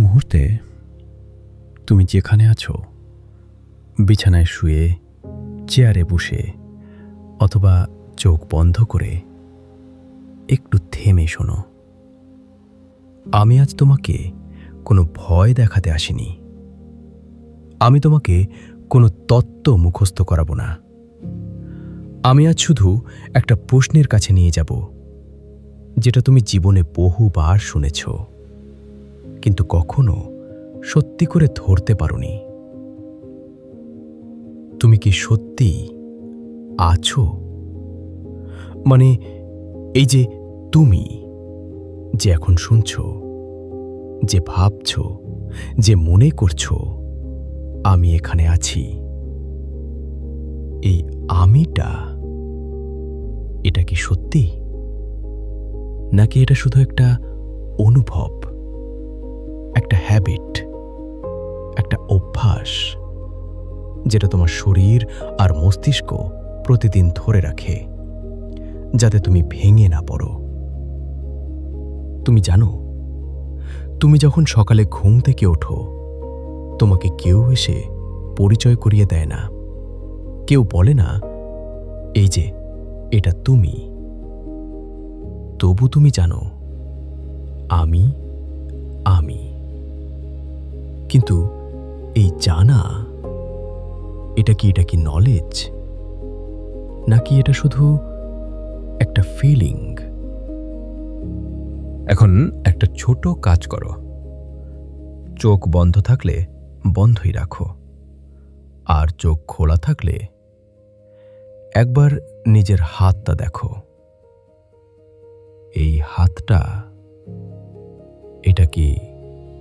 মুহূর্তে তুমি যেখানে আছো, বিছানায় শুয়ে, চেয়ারে বসে, অথবা চোখ বন্ধ করে একটু থেমে শোনো। আমি আজ তোমাকে কোনো ভয় দেখাতে আসিনি। আমি তোমাকে কোনো তত্ত্ব মুখস্থ করাবো না। আমি আজ শুধু একটা প্রশ্নের কাছে নিয়ে যাব, যেটা তুমি জীবনে বহুবার শুনেছ। কিন্তু কখনো সত্যি করে ধরতে পারোনি। তুমি কি সত্যি আছো? মানে এই যে তুমি যে এখন শুনছ, যে ভাবছ, যে মনে করছ, আমি এখানে আছি। এই আমিটা, এটা কি সত্যি? নাকি এটা শুধু একটা অনুভব? একটা হ্যাবিট একটা অভ্যাস যেটা তোমার শরীর আর মস্তিষ্ক প্রতিদিন ধরে রাখে, যাতে তুমি ভেঙে না পড়ো। তুমি জানো, তুমি যখন সকালে ঘুম থেকে ওঠো, তোমাকে কেউ এসে পরিচয় করিয়ে দেয় না। কেউ বলে না, এই যে, এটা তুমি। তবু তুমি জানো, আমি আমি। কিন্তু এই জানা এটা কি এটা কি নলেজ নাকি এটা শুধু একটা ফিলিং এখন একটা ছোট কাজ করো। চোখ বন্ধ থাকলে বন্ধই রাখো। আর চোখ খোলা থাকলে একবার নিজের হাতটা দেখো। এই হাতটা, এটা কি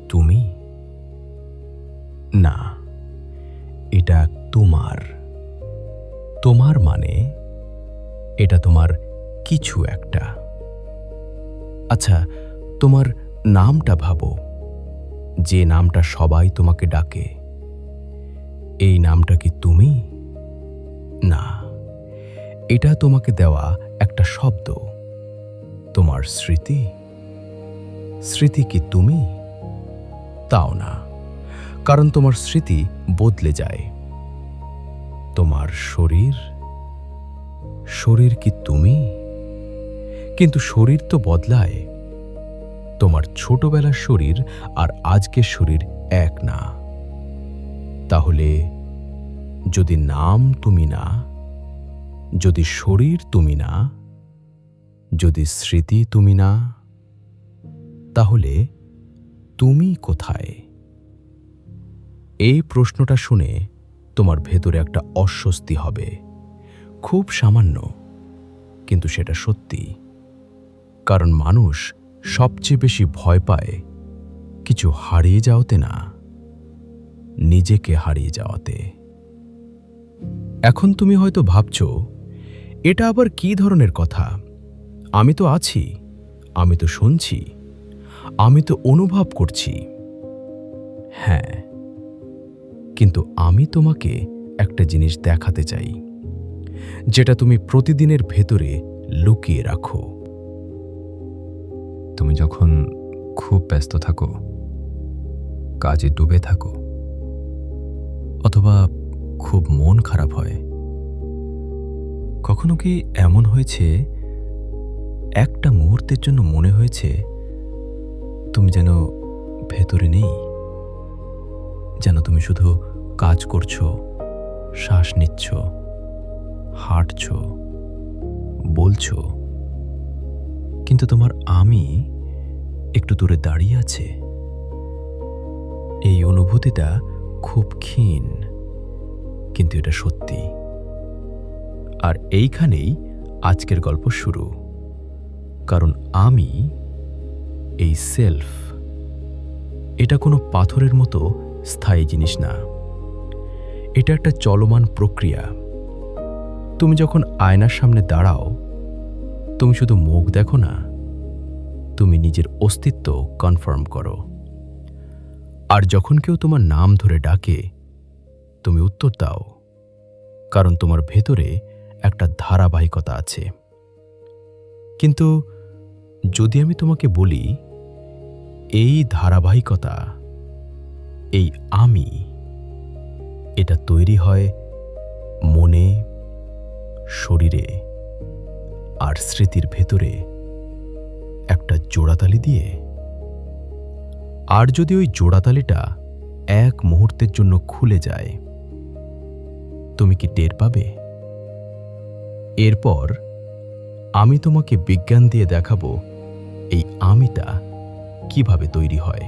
তুমি? না, এটা তোমার। তোমার মানে এটা তোমার কিছু একটা। আচ্ছা তোমার নামটা ভাবো। যে নামটা সবাই তোমাকে ডাকে। এই নামটা কি তুমি? না, এটা তোমাকে দেওয়া একটা শব্দ। তোমার স্মৃতি? স্মৃতি কি তুমি? তাও না। কারণ তোমার স্মৃতি বদলে যায়। তোমার শরীর? শরীর কি তুমি? কিন্তু শরীর তো বদলায়। তোমার ছোটবেলার শরীর আর আজকের শরীর এক না। তাহলে যদি নাম তুমি না, যদি শরীর তুমি না, যদি স্মৃতি তুমি না, তাহলে তুমি কোথায়? এই প্রশ্নটা শুনে তোমার ভেতরে একটা অস্বস্তি হবে। খুব সামান্য, কিন্তু সেটা সত্যি। কারণ মানুষ সবচেয়ে বেশি ভয় পায় কিছু হারিয়ে যাওয়াতে না, নিজেকে হারিয়ে যাওয়াতে। এখন তুমি হয়তো ভাবছ, এটা আবার কি ধরনের কথা? আমি তো আছি, আমি তো শুনছি, আমি তো অনুভব করছি। হ্যাঁ কিন্তু আমি তোমাকে একটা জিনিস দেখাতে চাই, যেটা তুমি প্রতিদিনের ভেতরে লুকিয়ে রাখো। তুমি যখন খুব ব্যস্ত থাকো, কাজে ডুবে থাকো, অথবা খুব মন খারাপ হয়, কখনো কি এমন হয়েছে, একটা মুহূর্তের জন্য মনে হয়েছে, তুমি যেন ভেতরে নেই, যেন তুমি শুধু কাজ করছ, শ্বাস নিচ্ছ, হাঁটছ, বলছো, কিন্তু তোমার আমি একটু দূরে দাঁড়িয়ে আছে। এই অনুভূতিটা খুব ক্ষীণ, কিন্তু এটা সত্যি। আর এইখানেই আজকের গল্প শুরু। কারণ আমি এই সেলফ। এটা কোনো পাথরের মতো স্থায়ী জিনিস না। এটা একটা চলমান প্রক্রিয়া। তুমি যখন আয়নার সামনে দাঁড়াও, তুমি শুধু মুখ দেখো না, তুমি নিজের অস্তিত্ব কনফার্ম করো। আর যখন কেউ তোমার নাম ধরে ডাকে, তুমি উত্তর দাও, কারণ তোমার ভেতরে একটা ধারাবাহিকতা আছে। কিন্তু যদি আমি তোমাকে বলি, এই ধারাবাহিকতা, এই আমি এটা তৈরি হয় মনে, শরীরে আর স্মৃতির ভেতরে। একটা জোড়াতালি দিয়ে। আর যদি ওই জোড়াতালিটা এক মুহূর্তের জন্য খুলে যায়, তুমি কি টের পাবে? এরপর আমি তোমাকে বিজ্ঞান দিয়ে দেখাবো এই আমিটা কীভাবে তৈরি হয়,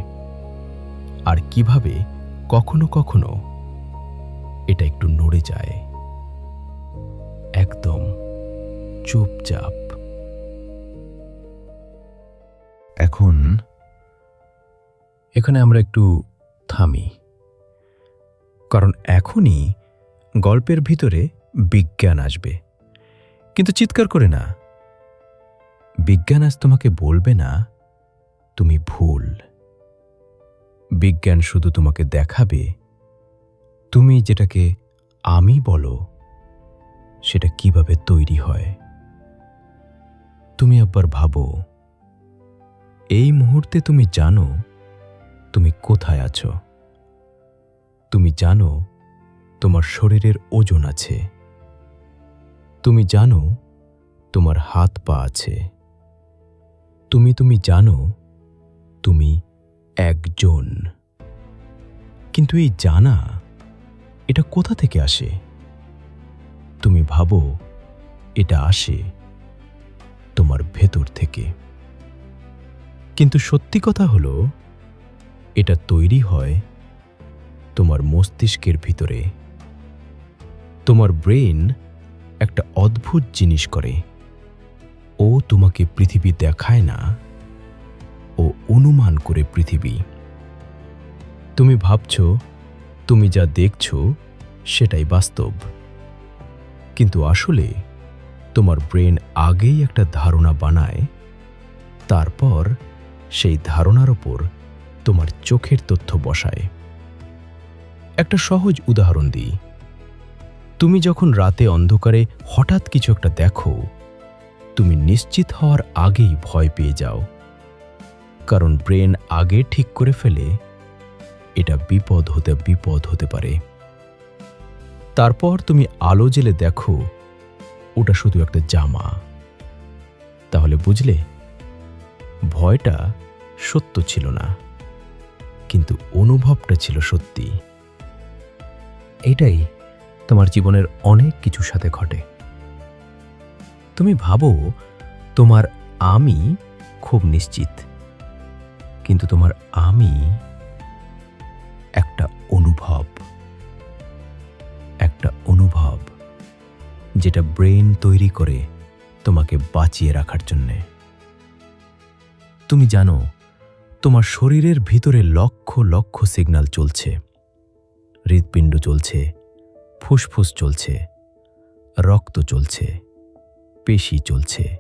আর কীভাবে কখনো কখনো এটা একটু নড়ে যায়। একদম চুপচাপ। এখন এখানে আমরা একটু থামি। কারণ এখনই গল্পের ভিতরে বিজ্ঞান আসবে। কিন্তু চিৎকার করে না। বিজ্ঞান আজ তোমাকে বলবে না তুমি ভুল। বিজ্ঞান শুধু তোমাকে দেখাবে তুমি যেটাকে আমি বলো, সেটা কীভাবে তৈরি হয়? তুমি একবার ভাবো, এই মুহূর্তে তুমি জানো তুমি কোথায় আছো। তুমি জানো তোমার শরীরের ওজন আছে। তুমি জানো তোমার হাত পা আছে। তুমি তুমি জানো তুমি একজন। কিন্তু এই জানা এটা কোথা থেকে আসে? তুমি ভাবো, এটা আসে তোমার ভেতর থেকে। কিন্তু সত্যি কথা হলো, এটা তৈরি হয় তোমার মস্তিষ্কের ভিতরে। তোমার ব্রেন একটা অদ্ভুত জিনিস করে। ও তোমাকে পৃথিবী দেখায় না, ও অনুমান করে পৃথিবী। তুমি ভাবছ তুমি যা দেখছ, সেটাই বাস্তব। কিন্তু আসলে তোমার ব্রেন আগেই একটা ধারণা বানায়, তারপর সেই ধারণার ওপর তোমার চোখের তথ্য বসায়। একটা সহজ উদাহরণ দিই। তুমি যখন রাতে অন্ধকারে হঠাৎ কিছু একটা দেখো, তুমি নিশ্চিত হওয়ার আগেই ভয় পেয়ে যাও। কারণ ব্রেন আগে ঠিক করে ফেলে এটা বিপদ হতে বিপদ হতে পারে। তারপর তুমি আলো জেলে দেখো, ওটা শুধু একটা জামা। তাহলে বুঝলে, ভয়টা সত্য ছিল না, কিন্তু অনুভবটা ছিল সত্যি। এটাই তোমার জীবনের অনেক কিছুর সাথে ঘটে। তুমি ভাবো, তোমার আমি খুব নিশ্চিত, কিন্তু তোমার আমি যেটা ব্রেন তৈরি করে তোমাকে বাঁচিয়ে রাখার জন্যে। তুমি জানো, তোমার শরীরের ভিতরে লক্ষ লক্ষ সিগন্যাল চলছে। হৃৎপিণ্ড চলছে, ফুসফুস চলছে, রক্ত চলছে, পেশি চলছে।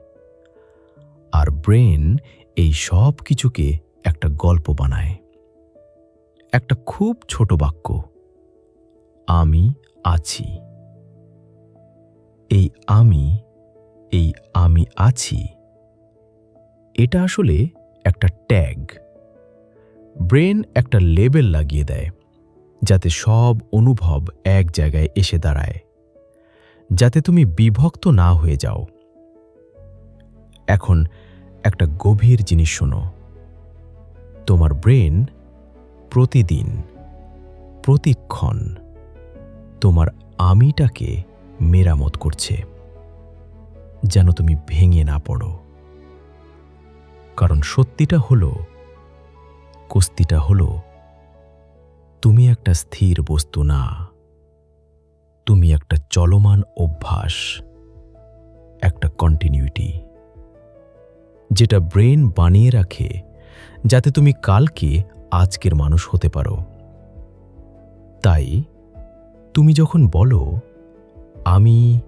আর ব্রেন এই সব কিছুকে একটা গল্প বানায়। একটা খুব ছোট বাক্য, আমি আছি। এই আমি এই আমি আছি, এটা আসলে একটা ট্যাগ। ব্রেন একটা লেবেল লাগিয়ে দেয়, যাতে সব অনুভব এক জায়গায় এসে দাঁড়ায়, যাতে তুমি বিভক্ত না হয়ে যাও। এখন একটা গভীর জিনিস শোনো, তোমার ব্রেন প্রতিদিন, প্রতিক্ষণ তোমার আমিটাকে মেরামত করছে, যেন তুমি ভেঙে না পড়ো। কারণ সত্যিটা হলো, কুস্তিটা হলো, তুমি একটা স্থির বস্তু না। তুমি একটা চলমান অভ্যাস, একটা কন্টিনিউটি যেটা ব্রেন বানিয়ে রাখে, যাতে তুমি কালকে আজকের মানুষ হতে পারো। তাই, তুমি যখন বলো আমি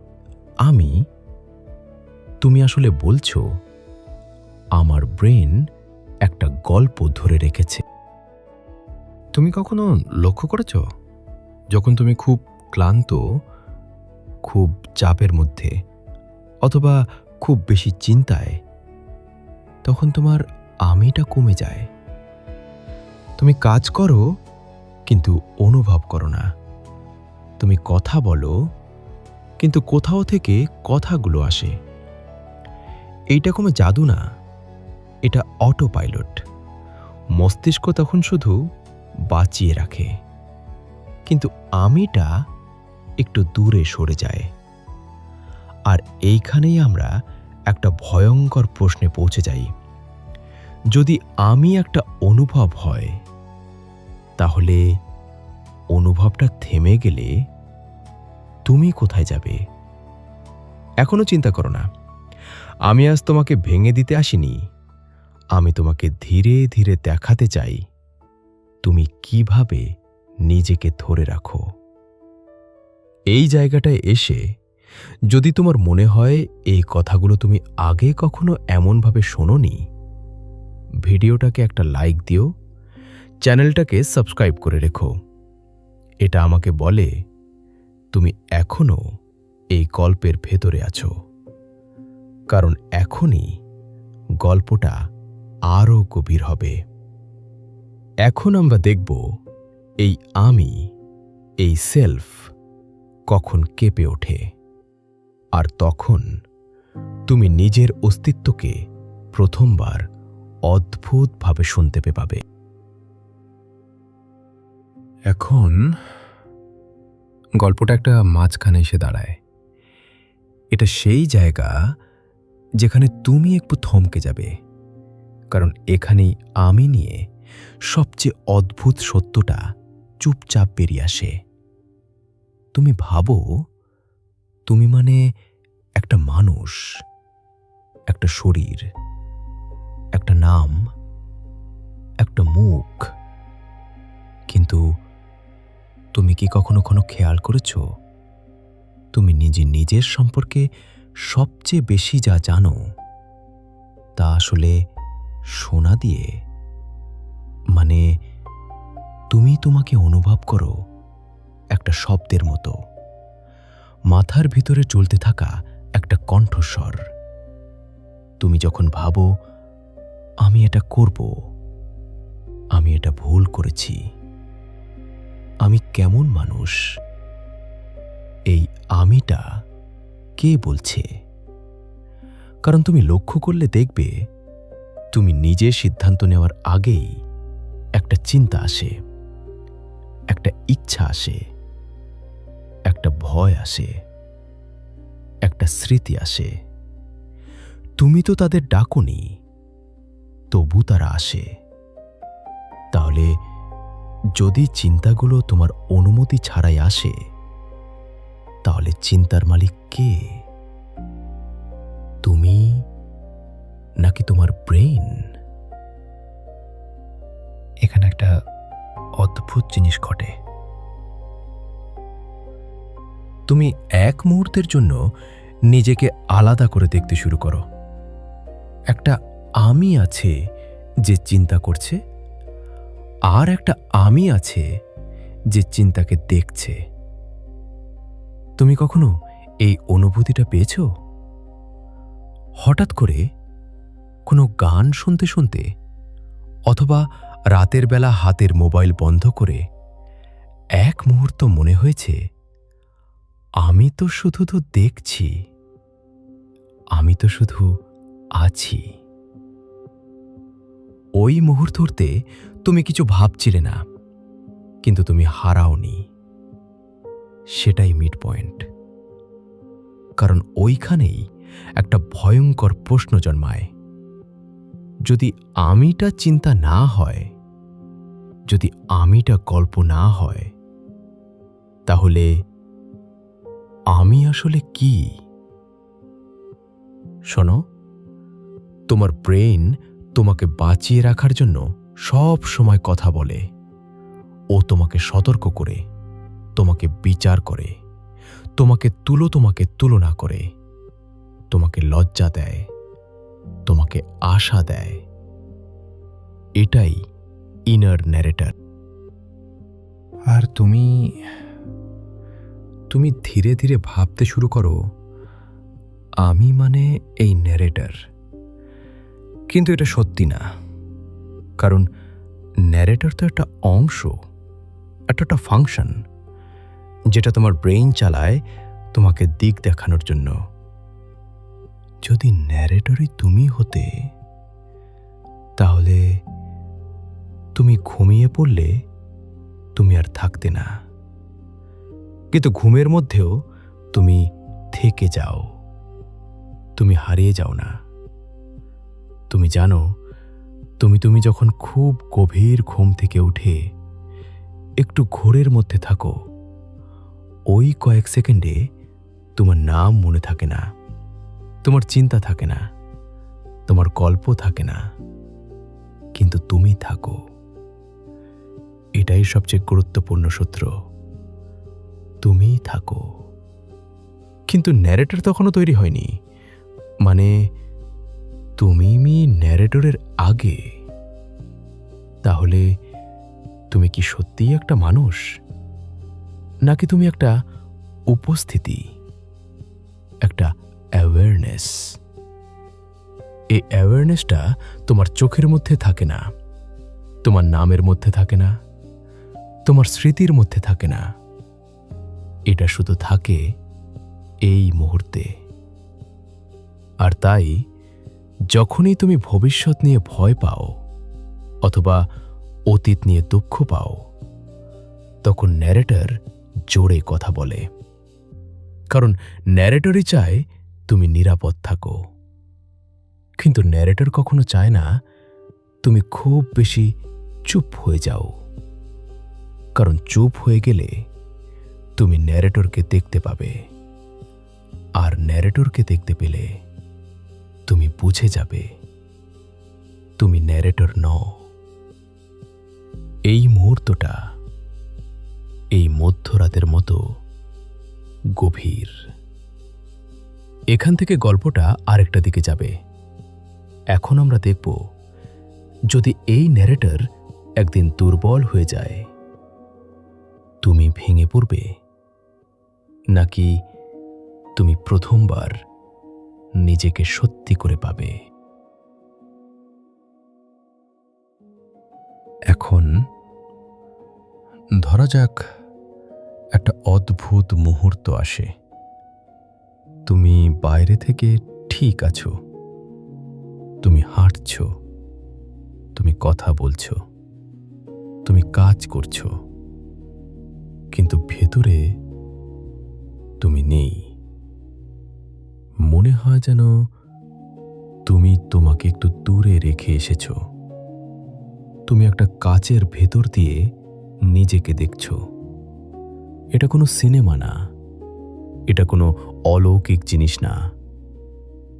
আমি? তুমি আসলে বলছো, আমার ব্রেন একটা গল্প ধরে রেখেছে। তুমি কখনো লক্ষ্য করেছ? যখন তুমি খুব ক্লান্ত, খুব চাপের মধ্যে, অথবা খুব বেশি চিন্তায়, তখন তোমার আমিটা কমে যায়। তুমি কাজ করো, কিন্তু অনুভব করো না। তুমি কথা বলো কিন্তু কোথাও থেকে কথাগুলো আসে। এইটা কোনো জাদু না, এটা অটো পাইলট মস্তিষ্ক তখন শুধু বাঁচিয়ে রাখে। কিন্তু আমিটা একটু দূরে সরে যায়। আর এইখানেই আমরা একটা ভয়ঙ্কর প্রশ্নে পৌঁছে যাই। যদি আমি একটা অনুভব হয়, তাহলে অনুভবটা থেমে গেলে তুমি কোথায় যাবে? এখনও চিন্তা করো না। আমি আজ তোমাকে ভেঙে দিতে আসিনি। আমি তোমাকে ধীরে ধীরে দেখাতে চাই। তুমি কীভাবে নিজেকে ধরে রাখো? এই জায়গাটায় এসে যদি তোমার মনে হয় এই কথাগুলো তুমি আগে কখনো এমনভাবে শোনোনি, ভিডিওটাকে একটা লাইক দিও, চ্যানেলটাকে সাবস্ক্রাইব করে রেখো। এটা আমাকে বলে তুমি এখনও এই গল্পের ভেতরে আছো। কারণ এখনই গল্পটা আরও গভীর হবে। এখন আমরা দেখব এই আমি, এই সেলফ কখন কেঁপে ওঠে আর তখন তুমি নিজের অস্তিত্বকে প্রথমবার অদ্ভুতভাবে শুনতে পাবে। এখন গল্পটা একটা মাঝখানে এসে দাঁড়ায়। এটা সেই জায়গা যেখানে তুমি একটু থমকে যাবে। কারণ এখানেই আমি নিয়ে সবচেয়ে অদ্ভুত সত্যটা চুপচাপ বেরিয়ে আসে। তুমি ভাবো, তুমি মানে একটা মানুষ, একটা শরীর, একটা নাম, একটা মুখ। কিন্তু তুমি কি কখনো কোনো খেয়াল করেছ? তুমি নিজে নিজের সম্পর্কে সবচেয়ে বেশি যা জানো, তা আসলে শোনা দিয়ে। মানে তুমি তোমাকে অনুভব করো একটা শব্দের মতো। মাথার ভিতরে চলতে থাকা একটা কণ্ঠস্বর। তুমি যখন ভাবো, আমি এটা করব, আমি এটা ভুল করেছি। আমি কেমন মানুষ? এই আমিটা কে বলছে? কারণ তুমি লক্ষ্য করলে দেখবে, তুমি নিজে সিদ্ধান্ত নেওয়ার আগেই একটা চিন্তা আসে, একটা ইচ্ছা আসে, একটা ভয় আসে, একটা স্মৃতি আসে। তুমি তো তাদের ডাকনি, তবু তারা আসে। তাহলে যদি চিন্তাগুলো তোমার অনুমতি ছাড়াই আসে, তাহলে চিন্তার মালিক কে? তুমি নাকি তোমার ব্রেইন? এখানে একটা অদ্ভুত জিনিস ঘটে। তুমি এক মুহূর্তের জন্য নিজেকে আলাদা করে দেখতে শুরু করো। একটা আমি আছে যে চিন্তা করছে আর একটা আমি আছে যে চিন্তাকে দেখছে। তুমি কখনো এই অনুভূতিটা পেয়েছ? হঠাৎ করে কোনো গান শুনতে শুনতে অথবা রাতের বেলা হাতের মোবাইল বন্ধ করে এক মুহূর্ত মনে হয়েছে, আমি তো শুধু তো দেখছি, আমি তো শুধু আছি। ওই মুহূর্ততে তুমি কিছু ভাবছিলে না, কিন্তু তুমি হারাওনি। সেটাই মিড পয়েন্ট কারণ ওইখানেই একটা ভয়ঙ্কর প্রশ্ন জন্মায়। যদি আমিটা চিন্তা না হয়, যদি আমিটা গল্প না হয়, তাহলে আমি আসলে কি? শোনো, তোমার ব্রেন তোমাকে বাঁচিয়ে রাখার জন্য সব সময় কথা বলে। ও তোমাকে সতর্ক করে, তোমাকে বিচার করে, তোমাকে তুলো, তোমাকে তুলনা করে, তোমাকে লজ্জা দেয়, তোমাকে আশা দেয়। এটাই ইনার ন্যারেটার আর তুমি তুমি ধীরে ধীরে ভাবতে শুরু করো, আমি মানে এই ন্যারেটার কিন্তু এটা সত্যি না। কারণ ন্যারেটর তো একটা অংশ, একটা একটা ফাংশন যেটা তোমার ব্রেইন চালায় তোমাকে দিক দেখানোর জন্য। যদি ন্যারেটরই তুমি হতে, তাহলে তুমি ঘুমিয়ে পড়লে তুমি আর থাকতে না। কিন্তু ঘুমের মধ্যেও তুমি থেকে যাও। তুমি হারিয়ে যাও না। তুমি জানো তুমি তুমি যখন খুব গভীর ঘুম থেকে উঠে একটু ঘোরের মধ্যে থাকো, ওই কয়েক সেকেন্ডে তোমার নাম মনে থাকে না, তোমার চিন্তা থাকে না, তোমার গল্প থাকে না, কিন্তু তুমি থাকো। এটাই সবচেয়ে গুরুত্বপূর্ণ সূত্র। তুমিই থাকো। কিন্তু ন্যারেটার তখনও তৈরি হয়নি। মানে তুমি মি ন্যারেটরের আগে? তাহলে তুমি কি সত্যিই একটা মানুষ? নাকি তুমি একটা উপস্থিতি? একটা অ্যাওয়ারনেস এই অ্যাওয়ারনেসটা তোমার চোখের মধ্যে থাকে না, তোমার নামের মধ্যে থাকে না, তোমার স্মৃতির মধ্যে থাকে না। এটা শুধু থাকে এই মুহূর্তে। আর তাই যখনই তুমি ভবিষ্যৎ নিয়ে ভয় পাও অথবা অতীত নিয়ে দুঃখ পাও, তখন ন্যারেটর জোরে কথা বলে। কারণ ন্যারেটরই চায় তুমি নিরাপদ থাকো। কিন্তু ন্যারেটর কখনো চায় না তুমি খুব বেশি চুপ হয়ে যাও। কারণ চুপ হয়ে গেলে তুমি ন্যারেটরকে দেখতে পাবে। আর ন্যারেটরকে দেখতে পেলে তুমি বুঝে যাবে। তুমি ন্যারেটর নও। এই মুহূর্তটা এই মধ্যরাতের মতো গভীর। এখান থেকে গল্পটা আরেকটা দিকে যাবে। এখন আমরা দেখব, যদি এই ন্যারেটর একদিন দুর্বল হয়ে যায়, তুমি ভেঙে পড়বে? নাকি তুমি প্রথমবার নিজেকে সত্যি করে পাবে। এখন ধরা যাক একটা অদ্ভুত মুহূর্ত আসে। তুমি বাইরে থেকে ঠিক আছো। তুমি হাঁটছ। তুমি কথা বলছো। তুমি কাজ করছ। কিন্তু ভেতরে তুমি নেই। মনে হয় যেন তুমি তোমাকে একটু দূরে রেখে এসেছ। তুমি একটা কাচের ভেতর দিয়ে নিজেকে দেখছ। এটা কোনো সিনেমা না। এটা কোনো অলৌকিক জিনিস না।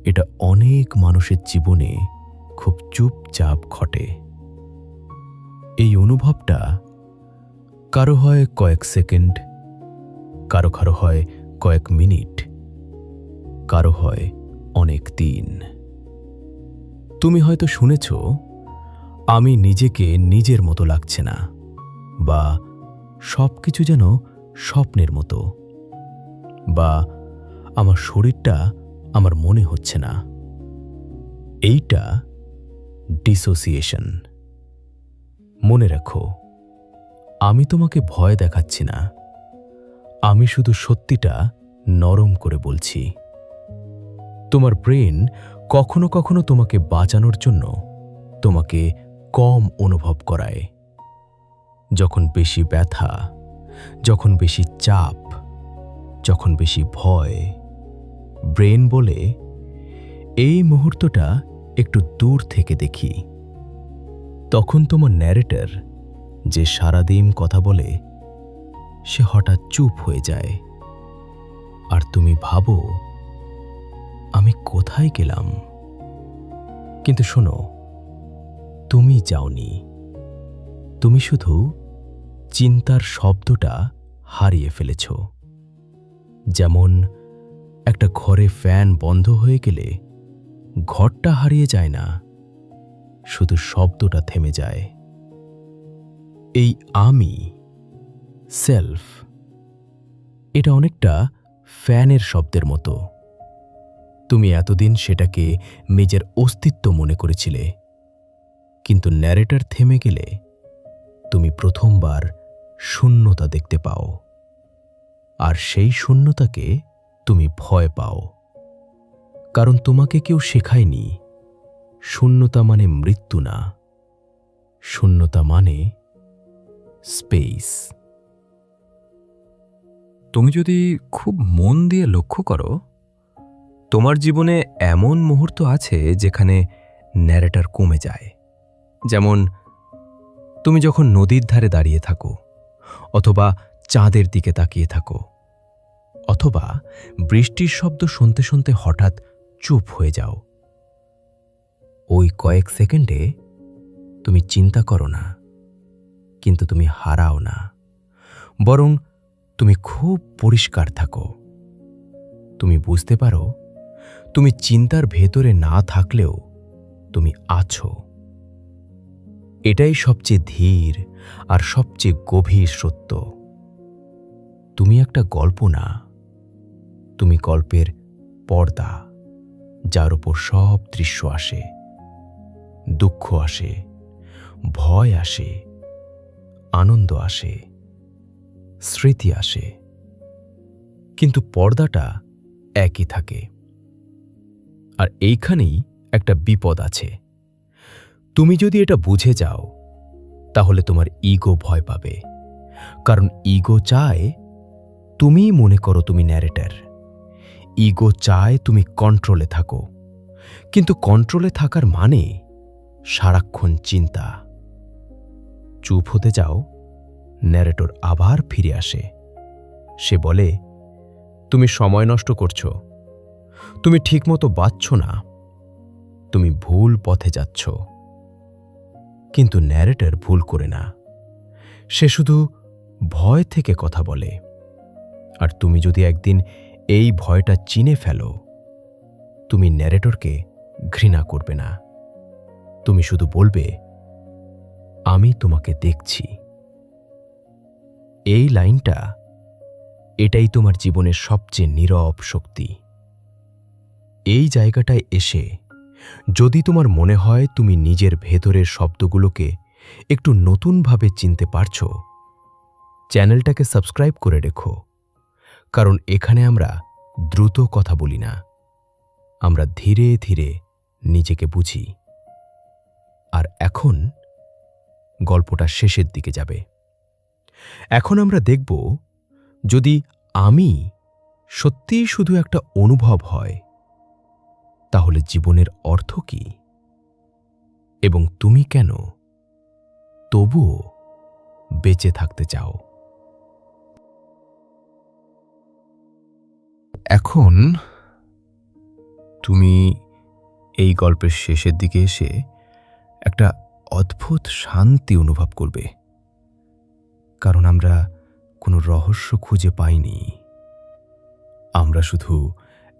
এটা অনেক মানুষের জীবনে খুব চুপচাপ ঘটে। এই অনুভবটা কারও হয় কয়েক সেকেন্ড, কারও কারও হয় কয়েক মিনিট। কারও হয় অনেক দিন। তুমি হয়তো শুনেছ, আমি নিজেকে নিজের মতো লাগছে না, বা সব কিছু যেন স্বপ্নের মতো, বা আমার শরীরটা আমার মনে হচ্ছে না। এইটা ডিসোসিয়েশন মনে রাখো, আমি তোমাকে ভয় দেখাচ্ছি না, আমি শুধু সত্যিটা নরম করে বলছি। তোমার ব্রেন কখনো কখনো তোমাকে বাঁচানোর জন্য তোমাকে কম অনুভব করায়। যখন বেশি ব্যথা, যখন বেশি চাপ, যখন বেশি ভয়, ব্রেন বলে, এই মুহূর্তটা একটু দূর থেকে দেখি। তখন তোমার ন্যারেটর যে সারাদিন কথা বলে, সে হঠাৎ চুপ হয়ে যায়। আর তুমি ভাবো আমি কোথায় গেলাম? কিন্তু শোনো, তুমি যাওনি। তুমি শুধু চিন্তার শব্দটা হারিয়ে ফেলেছ। যেমন একটা ঘরে ফ্যান বন্ধ হয়ে গেলে ঘরটা হারিয়ে যায় না, শুধু শব্দটা থেমে যায়। এই আমি, সেলফ, এটা অনেকটা ফ্যানের শব্দের মতো। তুমি এতদিন সেটাকে নিজের অস্তিত্ব মনে করেছিলে। কিন্তু ন্যারেটার থেমে গেলে তুমি প্রথমবার শূন্যতা দেখতে পাও। আর সেই শূন্যতাকে তুমি ভয় পাও। কারণ তোমাকে কেউ শেখায়নি, শূন্যতা মানে মৃত্যু না। শূন্যতা মানে স্পেস তুমি যদি খুব মন দিয়ে লক্ষ্য করো তোমার জীবনে এমন মুহূর্ত আছে যেখানে ন্যারেটার কমে যায়। যেমন, তুমি যখন নদীর ধারে দাঁড়িয়ে থাকো, অথবা চাঁদের দিকে তাকিয়ে থাকো, অথবা বৃষ্টির শব্দ শুনতে শুনতে হঠাৎ চুপ হয়ে যাও। ওই কয়েক সেকেন্ডে তুমি চিন্তা করো না, কিন্তু তুমি হারাও না, বরং তুমি খুব পরিষ্কার থাকো। তুমি বুঝতে পারো তুমি চিন্তার ভেতরে না থাকলেও তুমি আছো। এটাই সবচেয়ে ধীর আর সবচেয়ে গভীর সত্য। তুমি একটা গল্প না, তুমি গল্পের পর্দা, যার উপর সব দৃশ্য আসে, দুঃখ আসে, ভয় আসে, আনন্দ আসে, স্মৃতি আসে। কিন্তু পর্দাটা একই থাকে। আর এইখানেই একটা বিপদ আছে। তুমি যদি এটা বুঝে যাও, তাহলে তোমার ইগো ভয় পাবে। কারণ ইগো চায় তুমিই মনে করো তুমি ন্যারেটার ইগো চায় তুমি কন্ট্রোলে থাকো। কিন্তু কন্ট্রোলে থাকার মানে সারাক্ষণ চিন্তা। চুপ হতে যাও ন্যারেটর আবার ফিরে আসে। সে বলে, তুমি সময় নষ্ট করছ। তুমি ঠিকমতো বাঁচছ না। তুমি ভুল পথে যাচ্ছ। কিন্তু ন্যারেটর ভুল করে না। সে শুধু ভয় থেকে কথা বলে। আর তুমি যদি একদিন এই ভয়টা চিনে ফেলো, তুমি ন্যারেটরকে ঘৃণা করবে না। তুমি শুধু বলবে, আমি তোমাকে দেখছি। এই লাইনটা এটাই তোমার জীবনের সবচেয়ে নীরব শক্তি। এই জায়গাটায় এসে যদি তোমার মনে হয় তুমি নিজের ভেতরের শব্দগুলোকে একটু নতুনভাবে চিনতে পারছ, চ্যানেলটাকে সাবস্ক্রাইব করে রেখো। কারণ এখানে আমরা দ্রুত কথা বলি না। আমরা ধীরে ধীরে নিজেকে বুঝি। আর এখন গল্পটা শেষের দিকে যাবে। এখন আমরা দেখব যদি আমি সত্যিই শুধু একটা অনুভব হয় তাহলে জীবনের অর্থ কি? এবং তুমি কেন? তবুও বেঁচে থাকতে চাও। এখন তুমি এই গল্পের শেষের দিকে এসে একটা অদ্ভুত শান্তি অনুভব করবে। কারণ আমরা কোনো রহস্য খুঁজে পাইনি। আমরা শুধু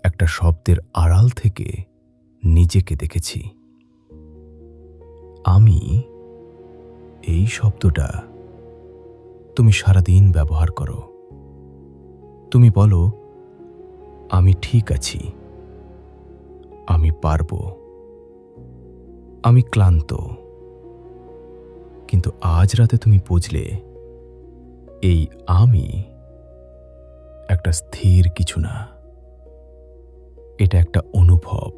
একটা শব্দের আড়াল থেকে নিজেকে দেখেছি। আমি এই শব্দটা তুমি সারাদিন ব্যবহার করো। তুমি বলো, আমি ঠিক আছি। আমি পারব। আমি ক্লান্ত। কিন্তু আজ রাতে তুমি বুঝলে, এই আমি একটা স্থির কিছু না। এটা একটা অনুভব।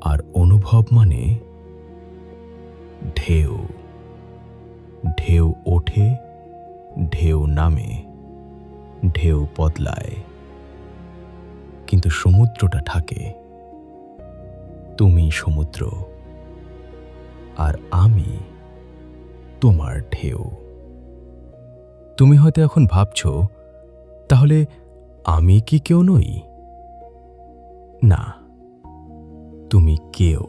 আর অনুভব মানে ঢেউ। ঢেউ ওঠে, ঢেউ নামে, ঢেউ বদলায়। কিন্তু সমুদ্রটা থাকে। তুমি সমুদ্র, আর আমি তোমার ঢেউ। তুমি হয়তো এখন ভাবছ, তাহলে আমি কি কেউ নই? না, তুমি কেউ,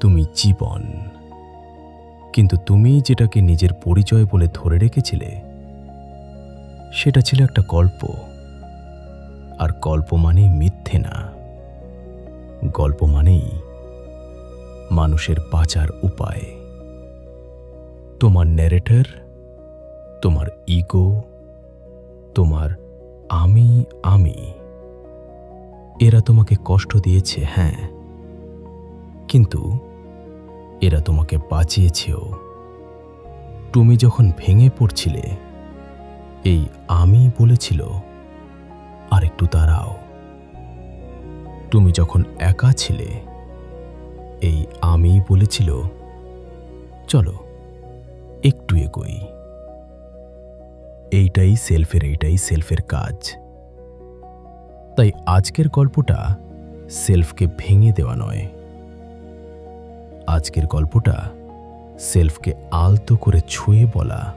তুমি জীবন। কিন্তু তুমি যেটাকে নিজের পরিচয় বলে ধরে রেখেছিলে, সেটা ছিল একটা গল্প। আর গল্প মানে মিথ্যে না। গল্প মানেই মানুষের বাঁচার উপায়। তোমার ন্যারেটর তোমার ইগো তোমার আমি আমি এরা তোমাকে কষ্ট দিয়েছে হ্যাঁ। কিন্তু এরা তোমাকে বাঁচিয়েছেও। তুমি যখন ভেঙে পড়ছিলে, এই আমি বলেছিল আর একটু দাঁড়াও। তুমি যখন একা ছিলে, এই আমি বলেছিল, চলো, একটু এগোই। এইটাই সেলফের এইটাই সেলফের কাজ। তাই আজকের গল্পটা সেলফকে ভেঙে দেওয়া নয়। আজকের গল্পটা সেলফকে আলতো করে ছুঁয়ে বলা।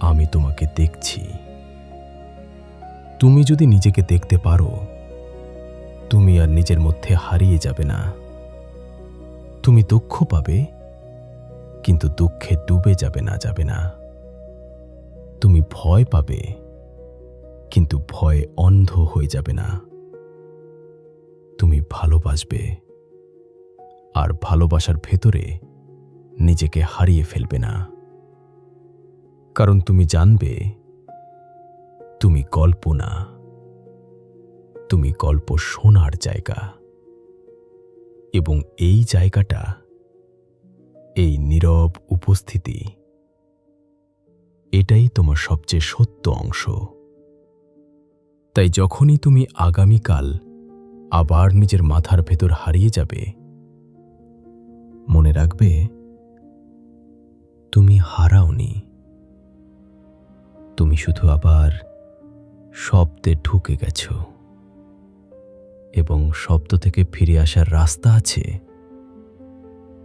আমি তোমাকে দেখছি। তুমি যদি নিজেকে দেখতে পারো, তুমি আর নিজের মধ্যে হারিয়ে যাবে না। তুমি দুঃখ পাবে, কিন্তু দুঃখে ডুবে যাবে না যাবে না। তুমি ভয় পাবে। কিন্তু ভয়ে অন্ধ হয়ে যাবে না। তুমি ভালোবাসবে আর ভালোবাসার ভেতরে নিজেকে হারিয়ে ফেলবে না। কারণ তুমি জানবে, তুমি গল্প না তুমি গল্প শোনার জায়গা। এবং এই জায়গাটা, এই নীরব উপস্থিতি, এটাই তোমার সবচেয়ে সত্য অংশ। তাই যখনই তুমি আগামীকাল আবার নিজের মাথার ভেতর হারিয়ে যাবে, মনে রাখবে, তুমি হারাওনি। তুমি শুধু আবার শব্দে ঢুকে গেছ এবং শব্দ থেকে ফিরে আসার রাস্তা আছে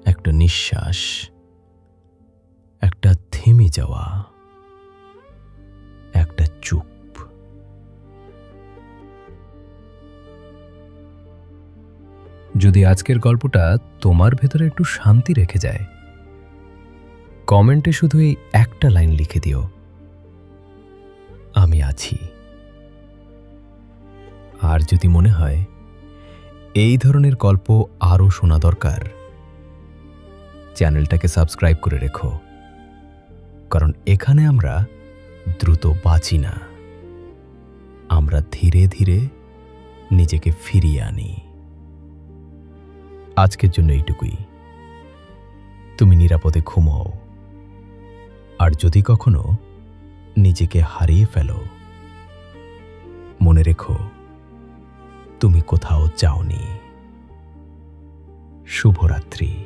একটা নিঃশ্বাস, একটা থেমে যাওয়া। যদি আজকের গল্পটা তোমার ভেতরে একটু শান্তি রেখে যায়, কমেন্টে শুধু এই একটা লাইন লিখে দিও। আমি আছি। আর যদি মনে হয়, এই ধরনের গল্প আরও শোনা দরকার, চ্যানেলটাকে সাবস্ক্রাইব করে রেখো। কারণ এখানে আমরা দ্রুত বাঁচি না। আমরা ধীরে ধীরে নিজেকে ফিরিয়ে আনি। আজকের জন্য এইটুকুই। তুমি নিরাপদে ঘুমাও। আর যদি কখনো নিজেকে হারিয়ে ফেলো, মনে রেখো, তুমি কোথাও যাওনি। শুভরাত্রি।